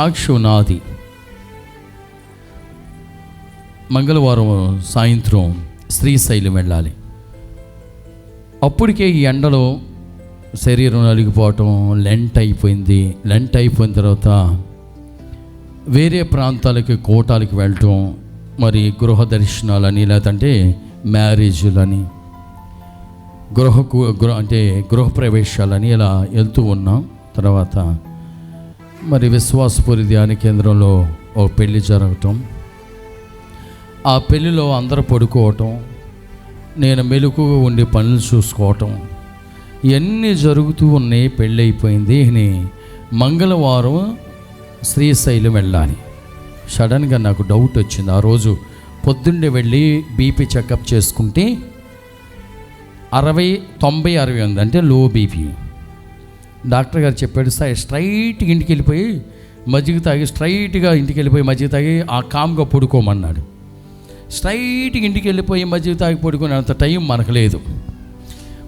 సాక్ష్యం నాది మంగళవారం సాయంత్రం శ్రీశైలం వెళ్ళాలి. అప్పటికే ఈ ఎండలో శరీరం నలిగిపోవటం లెంట్ అయిపోయింది. లెంట్ అయిపోయిన తర్వాత వేరే ప్రాంతాలకి కోటాలకి వెళ్ళటం మరి గృహ దర్శనాలని లేదంటే మ్యారేజ్లని గృహ గృహ అంటే గృహప్రవేశాలని ఇలా వెళ్తూ ఉన్నాం. తర్వాత మరి విశ్వాసపురి ధ్యాన కేంద్రంలో ఒక పెళ్ళి జరగటం. ఆ పెళ్ళిలో అందరూ పడుకోవటం నేను మెలకుగా ఉండి పనులు చూసుకోవటం ఇవన్నీ జరుగుతూ ఉన్నాయి పెళ్ళి అయిపోయింది అని మంగళవారం శ్రీశైలం వెళ్ళాలి. సడన్గా నాకు డౌట్ వచ్చింది. ఆ రోజు పొద్దున్నే వెళ్ళి బీపీ చెకప్ చేసుకుంటే అరవై తొంభై అరవై ఉంది అంటే లో బీపీ. డాక్టర్ గారు చెప్పాడు సార్ స్ట్రైట్గా ఇంటికి వెళ్ళిపోయి మజ్జిగ తాగి స్ట్రైట్గా ఇంటికి వెళ్ళిపోయి మజ్జిగ తాగి ఆ కామ్గా పడుకోమన్నాడు. స్ట్రైట్గా ఇంటికి వెళ్ళిపోయి మజ్జిగ తాగి పడుకునేంత టైం మనకు లేదు.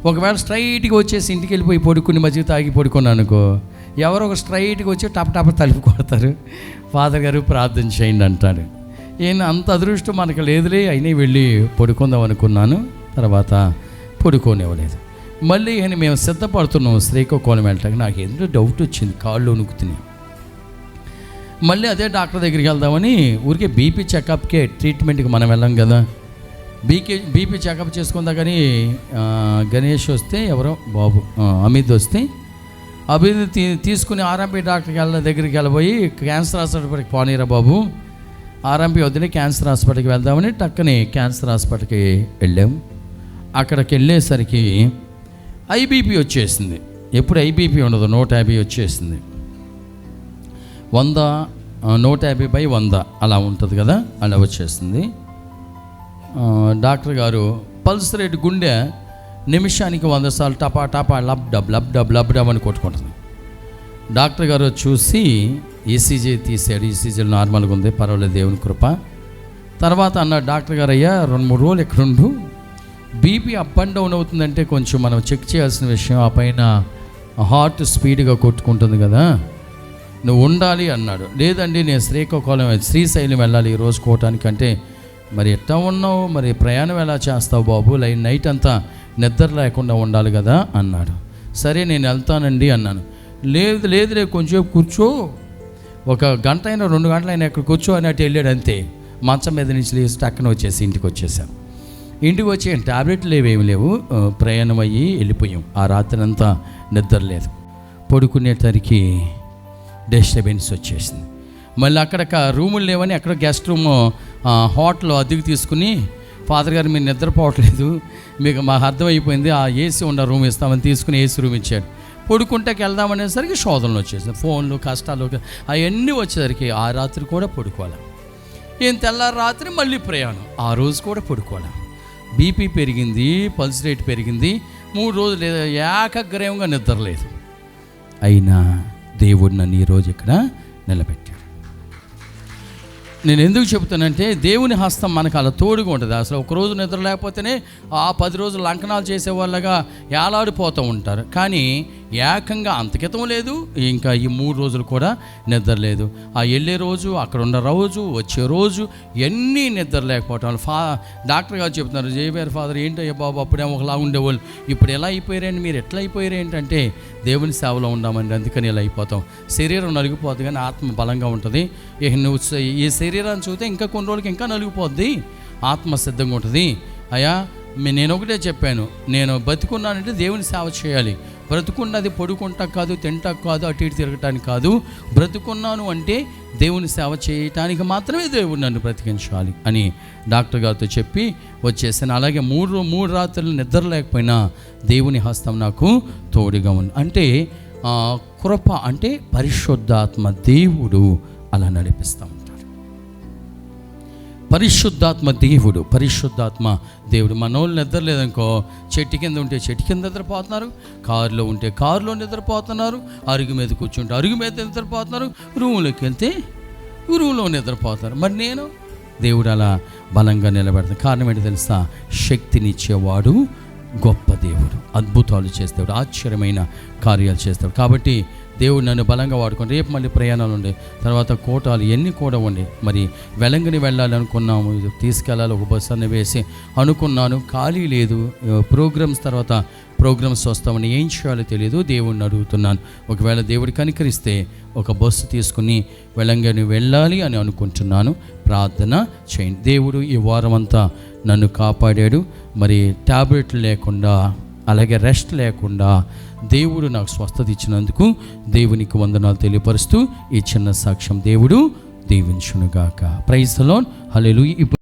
ఒకవేళ స్ట్రైట్గా వచ్చేసి ఇంటికి వెళ్ళిపోయి పడుకుని మజ్జిగ తాగి పడుకున్నాను అనుకో ఎవరో ఒక స్ట్రైట్గా వచ్చి టప టప తలుపు కొడతారు. ఫాదర్ గారు ప్రార్థన చేయండి అంటాడు. ఈయన అంత అదృష్టం మనకు లేదులే అయినా వెళ్ళి పడుకుందాం అనుకున్నాను తర్వాత పడుకోనివ్వలేదు. మళ్ళీ ఆయన మేము సిద్ధపడుతున్నాం శ్రీకాకుళం వెళ్ళటానికి నాకు ఎందుకు డౌట్ వచ్చింది. కాళ్ళు వణుకుతున్నాయి. మళ్ళీ అదే డాక్టర్ దగ్గరికి వెళ్దామని ఊరికే బీపీ చెకప్కే ట్రీట్మెంట్కి మనం వెళ్ళాం కదా. బీకే బీపీ చెకప్ చేసుకుందా కానీ గణేష్ వస్తే ఎవరో బాబు అమిత్ వస్తే అభివృద్ధి తీ తీసుకుని ఆర్ఎంపీ డాక్టర్కి వెళ్ళ దగ్గరికి వెళ్ళబోయి క్యాన్సర్ హాస్పిటల్కి పోనీరా బాబు. ఆర్ఎంపీ వద్దని క్యాన్సర్ హాస్పిటల్కి వెళ్దామని టక్కని క్యాన్సర్ హాస్పిటల్కి వెళ్ళాం. అక్కడికి వెళ్ళేసరికి ఐబీపీ వచ్చేసింది. ఎప్పుడు ఐబీపీ ఉండదు నూట యాభై వచ్చేసింది. వంద నూట యాభై బై వంద అలా ఉంటుంది కదా అలా వచ్చేసింది. డాక్టర్ గారు పల్స్ రేట్ గుండె నిమిషానికి వంద సార్లు టపా టపా lub dub lub dub lub dub అని కొట్టుకుంటుంది. డాక్టర్ గారు చూసి ఈసీజీ తీసాడు ఈసీజీ నార్మల్గా ఉంది పర్వాలేదు దేవుని కృప. తర్వాత అన్న డాక్టర్ గారు అయ్యా రెండు మూడు రోజులు ఎక్కడుండు? బీపీ అప్ అండ్ డౌన్ అవుతుందంటే కొంచెం మనం చెక్ చేయాల్సిన విషయం ఆ పైన హార్ట్ స్పీడ్గా కొట్టుకుంటుంది కదా. నువ్వు ఉండాలి అన్నాడు. లేదండి నేను శ్రీకాకుళం శ్రీశైలం వెళ్ళాలి ఈరోజు రోజు అంటే మరి ఎట్టా ఉన్నావు? మరి ప్రయాణం ఎలా చేస్తావు బాబు? లై నైట్ అంతా నిద్ర లేకుండా ఉండాలి కదా అన్నాడు. సరే నేను వెళ్తానండి అన్నాను. లేదు లేదు రేపు కొంచెం కూర్చో. ఒక గంట అయినా రెండు గంటలైనా ఇక్కడ కూర్చో అన్నట్టు వెళ్ళాడు అంతే. మంచం మీద నుంచి లేచి టక్కన వచ్చేసి ఇంటికి వచ్చేసాం ఇంటికి వచ్చి టాబ్లెట్లు ఏమీ లేవు. ప్రయాణం అయ్యి వెళ్ళిపోయాం. ఆ రాత్రి అంతా నిద్ర లేదు పడుకునేసరికి డిస్టర్బెన్స్ వచ్చేసింది. మళ్ళీ అక్కడ రూములు లేవని అక్కడ గెస్ట్ రూమ్ హోటల్ అద్దెకు తీసుకుని ఫాదర్ గారు మీరు నిద్రపోవట్లేదు మీకు మాకు అర్థమైపోయింది ఆ ఏసీ ఉన్న రూమ్ ఇస్తామని తీసుకుని ఏసీ రూమ్ ఇచ్చాడు. పడుకుంటాకి వెళ్దామనేసరికి శోధనలు వచ్చేసింది ఫోన్లు కష్టాలు అవన్నీ వచ్చేసరికి ఆ రాత్రి కూడా పడుకోవాలి. ఏం తెల్లారి రాత్రి మళ్ళీ ప్రయాణం. ఆ రోజు కూడా పడుకోవాలి. బీపీ పెరిగింది పల్స్ రేట్ పెరిగింది. మూడు రోజులు లేదా ఏకగ్రయంగా నిద్రలేదు అయినా దేవుడు నన్ను ఈరోజు ఇక్కడ నిలబెట్టాడు. నేను ఎందుకు చెబుతానంటే దేవుని హస్తం మనకు అలా తోడుగా ఉంటుంది. అసలు ఒక రోజు నిద్ర లేకపోతేనే ఆ పది రోజులు లంకనాలు చేసే వాళ్ళగా ఏలాడిపోతూ ఉంటారు. కానీ ఏకంగా అంతకితం లేదు ఇంకా ఈ మూడు రోజులు కూడా నిద్ర లేదు. ఆ వెళ్ళే రోజు అక్కడ ఉన్న రోజు వచ్చే రోజు ఎన్ని నిద్ర లేకపోవటం ఫా డాక్టర్ గారు చెప్తున్నారు జేబీఆర్ ఫాదర్ ఏంటయ్యా బాబు అప్పుడేమో ఒకలా ఉండేవాళ్ళు. ఇప్పుడు ఎలా అయిపోయారండి? మీరు ఎట్లా అయిపోయారు ఏంటంటే దేవుని సేవలో ఉన్నామండి అందుకని ఇలా అయిపోతాం. శరీరం నలిగిపోతుంది కానీ ఆత్మ బలంగా ఉంటుంది. ఇక నువ్వు ఈ శరీరాన్ని చూస్తే ఇంకా కొన్ని రోజులకి ఇంకా నలిగిపోద్ది. ఆత్మ సిద్ధంగా ఉంటుంది. అయ్యా నేను ఒకటే చెప్పాను. నేను బతికున్నానంటే దేవుని సేవ చేయాలి. బ్రతుకున్నది పడుకుంటా కాదు తింటా కాదు అటు ఇటు తిరగటానికి కాదు. బ్రతుకున్నాను అంటే దేవుని సేవ చేయటానికి మాత్రమే దేవుడు నన్ను బ్రతికించాలి అని డాక్టర్ గారితో చెప్పి వచ్చేసాను. అలాగే మూడు మూడు రాత్రులు నిద్ర లేకపోయినా దేవుని హస్తం నాకు తోడుగా ఉంది. అంటే కృప అంటే పరిశుద్ధాత్మ దేవుడు అలా నడిపిస్తాం. పరిశుద్ధాత్మ దేవుడు పరిశుద్ధాత్మ దేవుడు. మనోళ్ళు నిద్రలేదనుకో చెట్టు కింద ఉంటే చెట్టు కింద నిద్రపోతున్నారు కారులో ఉంటే కారులో నిద్రపోతున్నారు అరుగు మీద కూర్చుంటే అరుగు మీద నిద్రపోతున్నారు రూమ్లోకి వెళ్తే రూమ్లో నిద్రపోతున్నారు మరి నేను దేవుడు అలా బలంగా నిలబెడతాను. కారణం ఏంటి తెలుసా? శక్తినిచ్చేవాడు గొప్ప దేవుడు. అద్భుతాలు చేస్తాడు ఆశ్చర్యమైన కార్యాలు చేస్తాడు కాబట్టి దేవుడు నన్ను బలంగా వాడుకొని రేపు మళ్ళీ ప్రయాణాలు ఉండే. తర్వాత కోటాలు ఎన్ని కూడా ఉండే. మరి వెలంగిని వెళ్ళాలి అనుకున్నాము తీసుకెళ్ళాలి ఒక బస్సు అన్న వేసి అనుకున్నాను. ఖాళీ లేదు. ప్రోగ్రామ్స్ తర్వాత ప్రోగ్రామ్స్ వస్తామని ఏం చేయాలో తెలియదు దేవుడిని అడుగుతున్నాను. ఒకవేళ దేవుడు కనికరిస్తే ఒక బస్సు తీసుకుని వెలంగిని వెళ్ళాలి అని అనుకుంటున్నాను. ప్రార్థన చేయండి. దేవుడు ఈ వారం అంతా నన్ను కాపాడాడు. మరి ట్యాబ్లెట్లు లేకుండా అలాగే రెస్ట్ లేకుండా దేవుడు నాకు స్వస్థత ఇచ్చినందుకు దేవునికి వందనాలు తెలియపరుస్తూ ఈ చిన్న సాక్ష్యం దేవుడు దీవించునుగాక. ప్రైజ్ లోన్ హల్లెలూయా ఇప్పుడు